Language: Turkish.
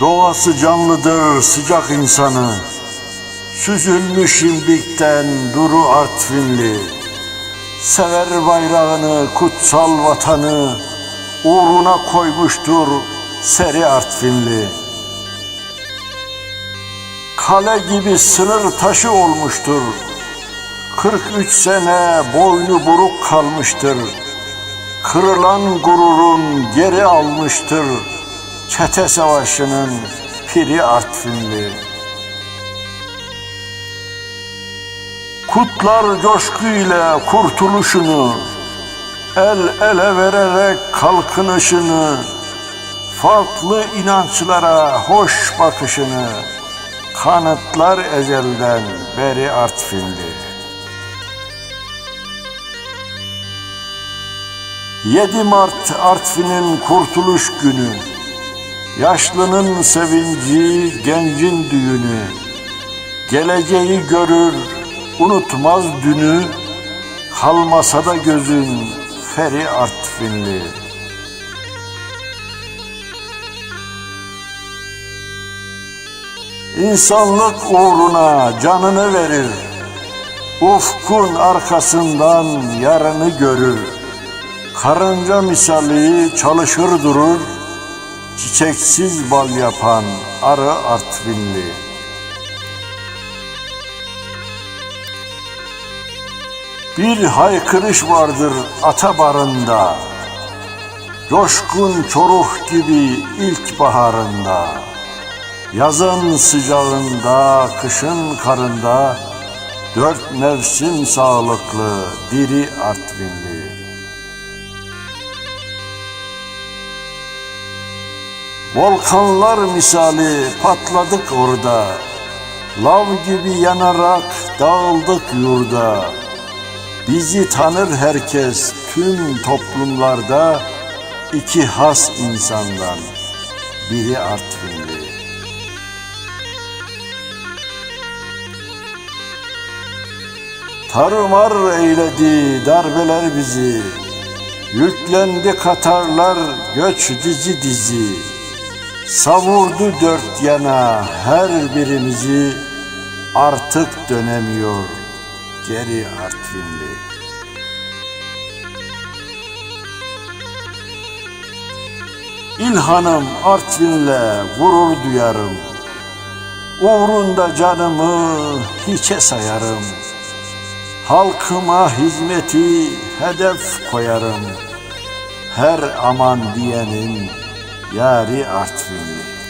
Doğası canlıdır sıcak insanı. Süzülmüş imbikten duru Artvinli. Sever bayrağını, kutsal vatanı. Uğruna koymuştur seri Artvinli. Kale gibi sınır taşı olmuştur. 43 sene boynu buruk kalmıştır. Kırılan gururun geri almıştır. Çete savaşının piri Artvinli. Kutlar coşkuyla kurtuluşunu, el ele vererek kalkınışını, farklı inançlara hoş bakışını, kanıtlar ezelden beri Artvinli. 7 Mart Artvin'in kurtuluş günü. Yaşlının sevinci, gencin düğünü. Geleceği görür, unutmaz dünü. Kalmasa da gözün feri Artvinli. İnsanlık uğruna canını verir. Ufkun arkasından yarını görür. Karınca misali çalışır durur, çiçeksiz bal yapan arı Artvinli. Bir haykırış vardır ata barında, coşkun çoruk gibi ilk baharında, yazın sıcağında, kışın karında, dört mevsim sağlıklı diri Artvinli. Volkanlar misali patladık orada. Lav gibi yanarak dağıldık yurda. Bizi tanır herkes tüm toplumlarda iki has insandan. Biri Artvinli. Tarumar eyledi darbeler bizi. Yüklendi Katarlar göç dizi dizi. Savurdu dört yana her birimizi artık dönemiyor geri Artvinli. İlhanım Artvin'le gurur duyarım. Uğrunda canımı hiçe sayarım. Halkıma hizmeti hedef koyarım. Her aman diyenin yari Artvinli.